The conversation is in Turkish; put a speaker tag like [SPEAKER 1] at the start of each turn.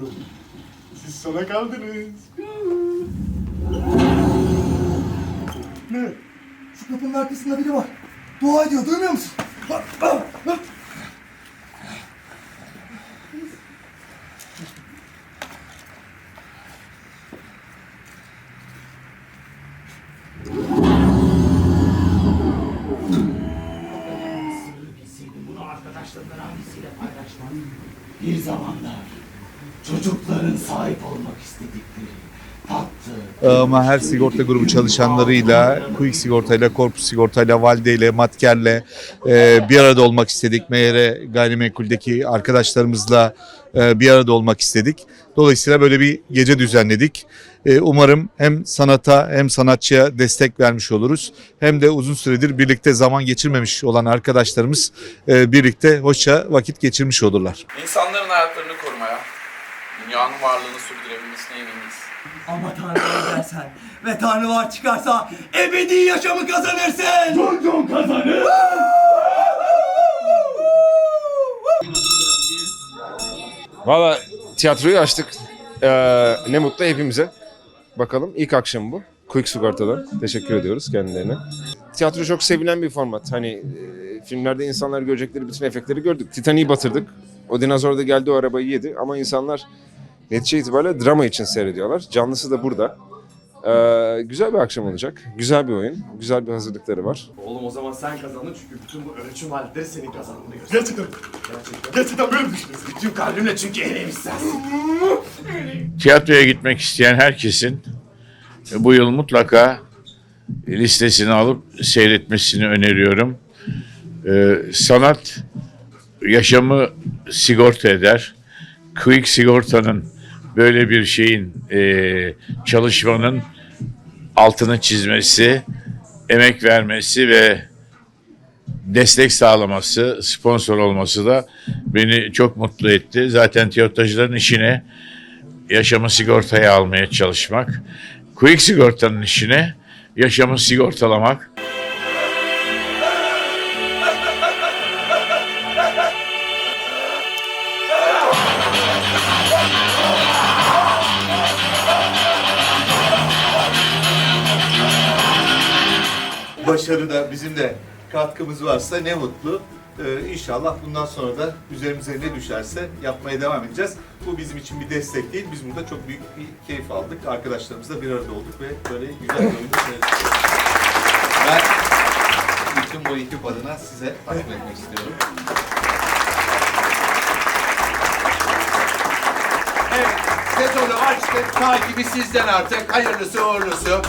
[SPEAKER 1] çıkıyorum. Siz sona kaldınız. ne?
[SPEAKER 2] Şu kapının arkasında biri var. Dua ediyor duymuyor musun? Bak.
[SPEAKER 3] Bir zamanlar çocukların sahip olmak istedikleri tatlı,
[SPEAKER 4] Ama her sigorta grubu çalışanlarıyla, Quick Sigorta'yla, Korpus Sigorta'yla, Valde'yle, Matker'le e, bir arada olmak istedik. Meyre gayrimenkuldeki arkadaşlarımızla e, bir arada olmak istedik. Dolayısıyla böyle bir gece düzenledik. E, umarım hem sanata hem sanatçıya destek vermiş oluruz. Hem de uzun süredir birlikte zaman geçirmemiş olan arkadaşlarımız e, birlikte hoşça vakit geçirmiş olurlar.
[SPEAKER 5] İnsanların hayatlarını korumaya, dünyanın varlığını sürdürebilmesine eminiz.
[SPEAKER 2] Ama Tanrı'ya dersen ve Tanrı var çıkarsa ebedi yaşamı kazanırsın.
[SPEAKER 3] Çocuğun kazanır.
[SPEAKER 6] Valla tiyatroyu açtık. Ee, ne mutlu hepimize. Bakalım ilk akşam bu. Quick Sigorta'dan. Teşekkür ediyoruz kendilerine. Tiyatro çok sevilen bir format. Hani e, filmlerde insanlar görecekleri bütün efektleri gördük. Titanic'i batırdık. O dinozor da geldi o arabayı yedi. Ama insanlar netice itibariyle drama için seyrediyorlar. Canlısı da burada. Ee, güzel bir akşam olacak. Güzel bir oyun. Güzel bir hazırlıkları var.
[SPEAKER 1] Oğlum o zaman sen kazandın çünkü bütün bu ölçüm aletleri senin kazandığını gösteriyor. Gerçekten. Gerçekten. Gerçekten böyle düşünüyorsun?
[SPEAKER 3] Tüm kalbimle çünkü en iyisi sensin.
[SPEAKER 7] tiyatroya gitmek isteyen herkesin bu yıl mutlaka listesini alıp seyretmesini öneriyorum. Ee, sanat yaşamı sigorta eder. Quick Sigorta'nın böyle bir şeyin e, çalışmanın altını çizmesi, emek vermesi ve destek sağlaması, sponsor olması da beni çok mutlu etti. Zaten tiyatrocuların işine yaşamı sigortaya almaya çalışmak. Quick sigortanın işine yaşamı sigortalamak.
[SPEAKER 8] Başarıda bizim de katkımız varsa ne mutlu. Ee, inşallah bundan sonra da üzerimize ne düşerse yapmaya devam edeceğiz. Bu bizim için bir destek değil. Biz burada çok büyük bir keyif aldık. Arkadaşlarımızla bir arada olduk ve böyle güzel bir oyun. Ben bütün bu ekip adına size takdim etmek istiyorum.
[SPEAKER 5] Evet, sezonu açtık. Takibi sizden artık. Hayırlısı uğurlusu.